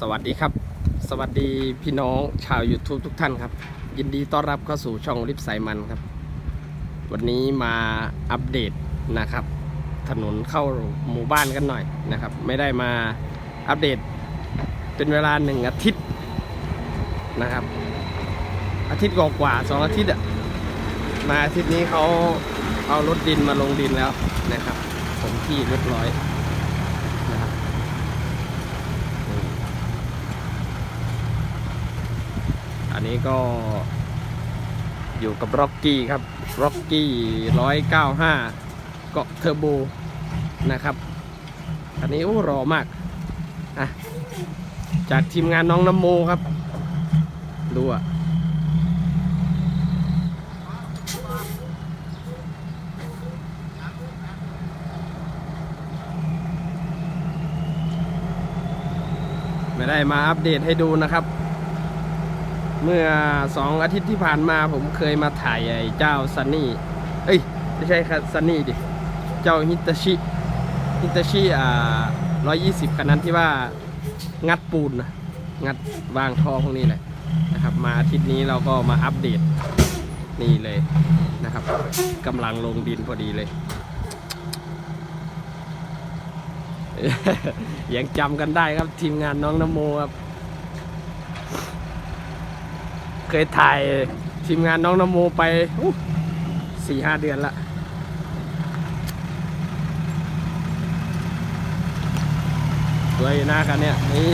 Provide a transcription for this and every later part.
สวัสดีครับ สวัสดีพี่น้องชาว YouTube ทุกท่านครับ ยินดีต้อนรับเข้าสู่ช่องลิฟสายมันครับ วันนี้มาอัปเดตนะครับ ถนนเข้าหมู่บ้านกันหน่อยนะครับ ไม่ได้มาอัปเดตเป็นเวลาหนึ่งอาทิตย์นะครับ อาทิตย์กว่าสองอาทิตย์อะมาอาทิตย์นี้เขาเอารถดินมาลงดินแล้วนะครับผมที่เรียบร้อยนะครับ อั นนี้ก็อยู่กับร็อกกี้ครับร็อกกี้ร้อยเก้าห้าเกาะเทอร์โบนะครับ อันนี้โอ้รอมากอะจากทีมงานน้องน้ำโมครับ ดูอะไม่ได้มาอัปเดตให้ดูนะครับ เมื่อสองอาทิตย์ที่ผ่านมาผมเคยมาถ่ายไอ้เจ้าซันนี่ เอ้ย ไม่ใช่ครับซันนี่ดิ เจ้าฮิตาชิฮิตาชิอ่าร้อยยี่สิบคันนั้นที่ว่างัดปูนนะงัดวางท่อพวกนี้แหละนะครับ มาอาทิตย์นี้เราก็มาอัปเดตนี่เลยนะครับกำลังลงดินพอดีเลย ยังจำกันได้ครับทีมงานน้องนโมครับ เคยถ่ายทีมงานน้องนโมไปสี่ห้าเดือนละสวยอยู่หน้ากันเนี่ยนี่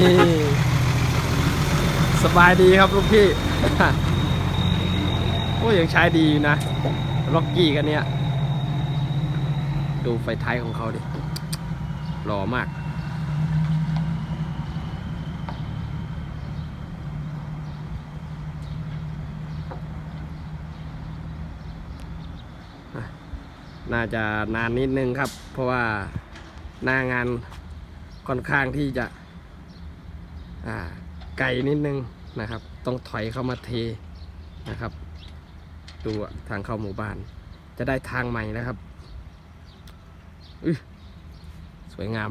สบายดีครับลูกพี่โอ้ยังใช้ดีอยู่นะล็อกกี้กันเนี่ย ดูไฟท้ายของเขาดิหล่อมาก น่าจะนานนิดนึงครับ เพราะว่าหน้างานค่อนข้างที่จะไกลนิดนึงนะครับ ต้องถอยเข้ามาเทนะครับ ดูทางเข้าหมู่บ้าน จะได้ทางใหม่นะครับสวยงาม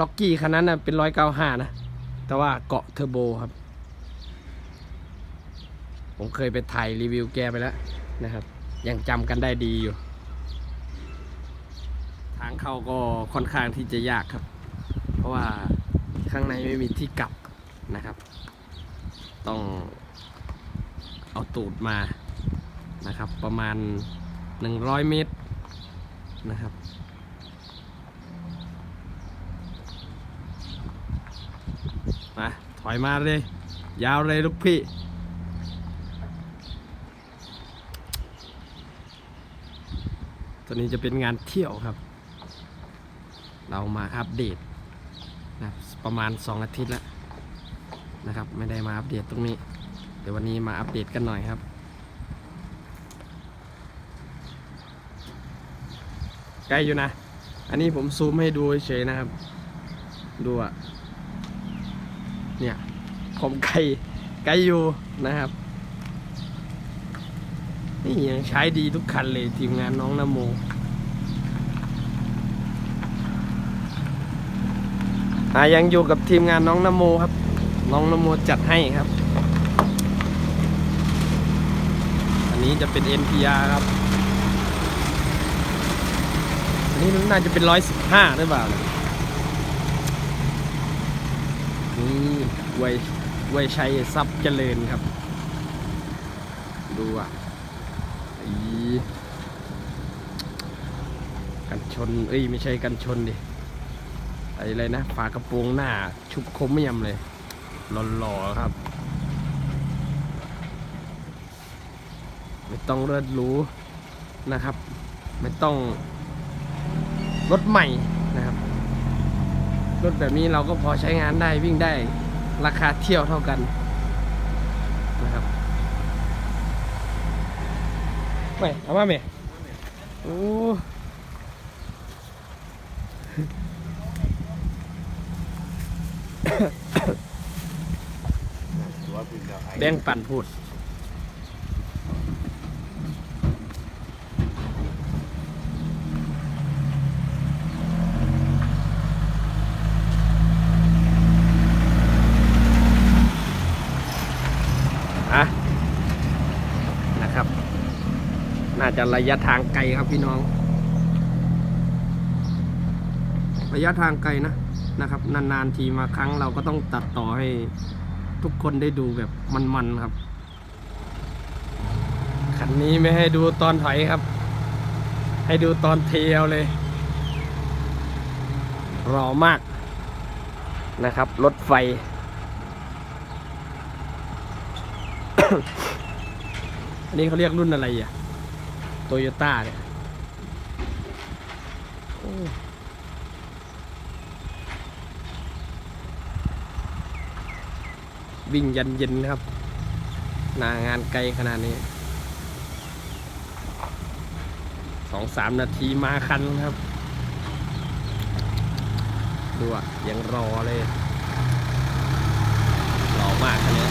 ล็อกกี้คันนั้นนะเป็นร้อยเก้าห้านะ แต่ว่าเกาะเทอร์โบครับ ผมเคยไปถ่ายรีวิวแกไปแล้วนะครับ ยังจำกันได้ดีอยู่ ทางเข้าก็ค่อนข้างที่จะยากครับ เพราะว่าข้างในไม่มีที่กลับนะครับ ต้องเอาตูดมานะครับ ประมาณ 100 เมตรนะครับมาถอยมาเลย ยาวเลยลูกพี่ ตัวนี้จะเป็นงานเที่ยวครับ เรามาอัปเดตนะครับประมาณ 2 อาทิตย์แล้วนะครับ ไม่ได้มาอัปเดตตรงนี้ เดี๋ยววันนี้มาอัปเดตกันหน่อยครับ ใกล้อยู่นะ อันนี้ผมซูมให้ดูเฉยนะครับ ดูอะเนี่ยผมไกลไกลอยู่นะครับ นี่ยังใช้ดีทุกคันเลยทีมงานน้องนโมอายังอยู่กับทีมงานน้องนโมครับ น้องนโมจัดให้ครับ อันนี้จะเป็น NPR ครับ อันนี้น่าจะเป็นร้อยสิบห้าหรือเปล่านี่ไวไวชัยทรัพย์เจริญครับ ดูอะ อีกันชน เอ้ย ไม่ใช่กันชนดิอะไรนะฝากระโปรงหน้า ชุบคมเมียมเลยหล่อๆครับ ไม่ต้องเลือดหรู้นะครับ ไม่ต้องรถใหม่นะครับรถแบบนี้เราก็พอใช้งานได้วิ่งได้ราคาเที่ยวเท่ากันนะครับ ไม่เอามาไหมโอ้แบ่งปันพูด จะระยะทางไกลครับพี่น้อง ระยะทางไกลนะนะครับ นานๆทีมาครั้งเราก็ต้องตัดต่อให้ทุกคนได้ดูแบบมันๆครับคันนี้ไม่ให้ดูตอนถอยครับ ให้ดูตอนเทียวเลยรอมากนะครับ รถไฟ อันนี้เขาเรียกรุ่นอะไรอะ โตโยต้าเนี่ยวิ่งยันเย็นครับ นางานไกลขนาดนี้สองสามนาทีมาคันครับ ดูอะยังรอเลย รอมากคันนี้